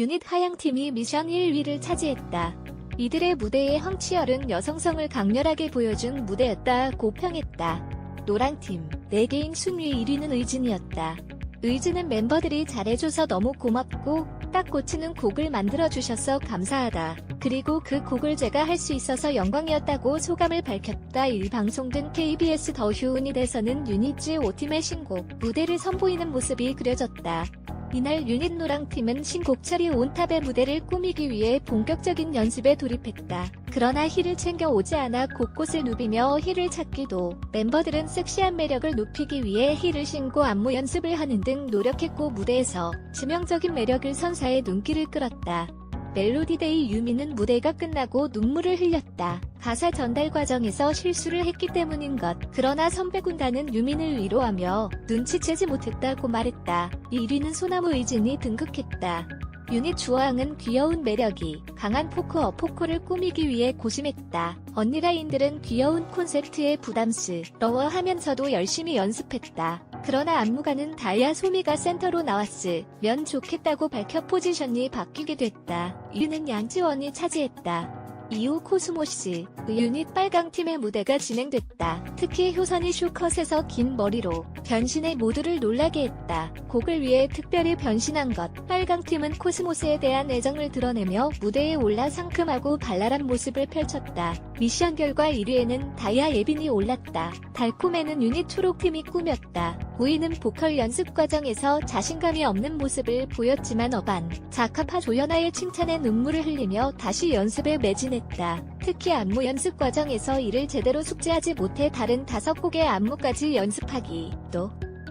유닛 하양팀이 미션 1위를 차지했다. 이들의 무대의 황치열은 여성성을 강렬하게 보여준 무대였다고 평했다. 노랑팀, 4개인 순위 1위는 의진이었다. 의진은 멤버들이 잘해줘서 너무 고맙고 딱 꽂히는 곡을 만들어주셔서 감사하다. 그리고 그 곡을 제가 할 수 있어서 영광이었다고 소감을 밝혔다. 일 방송된 KBS 더 휴은이 돼서는 유닛즈 5팀의 신곡 무대를 선보이는 모습이 그려졌다. 이날 유닛 노랑팀은 신곡 처리 온탑의 무대를 꾸미기 위해 본격적인 연습에 돌입했다. 그러나 힐을 챙겨 오지 않아 곳곳을 누비며 힐을 찾기도 멤버들은 섹시한 매력을 높이기 위해 힐을 신고 안무 연습을 하는 등 노력했고 무대에서 치명적인 매력을 선사해 눈길을 끌었다. 멜로디데이 유미는 무대가 끝나고 눈물을 흘렸다. 가사 전달 과정에서 실수를 했기 때문인 것. 그러나 선배 군단은 유민을 위로하며 눈치채지 못했다고 말했다. 1위는 소나무 의진이 등극했다. 유닛 주황은 귀여운 매력이 강한 포크 어 포크를 꾸미기 위해 고심했다. 언니라인들은 귀여운 콘셉트에 부담스러워하면서도 열심히 연습했다. 그러나 안무가는 다이아 소미가 센터로 나왔으면 좋겠다고 밝혀 포지션이 바뀌게 됐다. 이유는 양지원이 차지했다. 이후 코스모스, 유닛 빨강팀의 무대가 진행됐다. 특히 효선이 쇼컷에서 긴 머리로 변신해 모두를 놀라게 했다. 곡을 위해 특별히 변신한 것. 빨강팀은 코스모스에 대한 애정을 드러내며 무대에 올라 상큼하고 발랄한 모습을 펼쳤다. 미션 결과 1위에는 다이아 예빈이 올랐다. 달콤에는 유닛 초록팀이 꾸몄다. 우이는 보컬 연습 과정에서 자신감이 없는 모습을 보였지만 어반, 자카파 조연아의 칭찬에 눈물을 흘리며 다시 연습에 매진했다. 특히 안무 연습 과정에서 이를 제대로 숙지하지 못해 다른 다섯 곡의 안무까지 연습하기. 또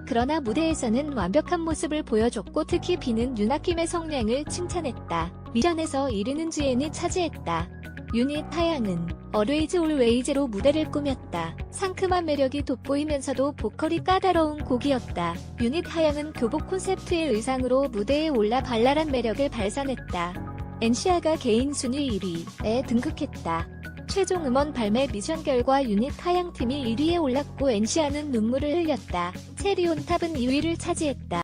그러나 무대에서는 완벽한 모습을 보여줬고 특히 비는 윤아킴의 성량을 칭찬했다. 미션에서 1위는 지엔이 차지했다. 유닛 하양은 Always Always로 무대를 꾸몄다. 상큼한 매력이 돋보이면서도 보컬이 까다로운 곡이었다. 유닛 하양은 교복 콘셉트의 의상으로 무대에 올라 발랄한 매력을 발산했다. 엔시아가 개인 순위 1위에 등극했다. 최종 음원 발매 미션 결과 유닛 하양팀이 1위에 올랐고 엔시아는 눈물을 흘렸다. 체리온탑은 2위를 차지했다.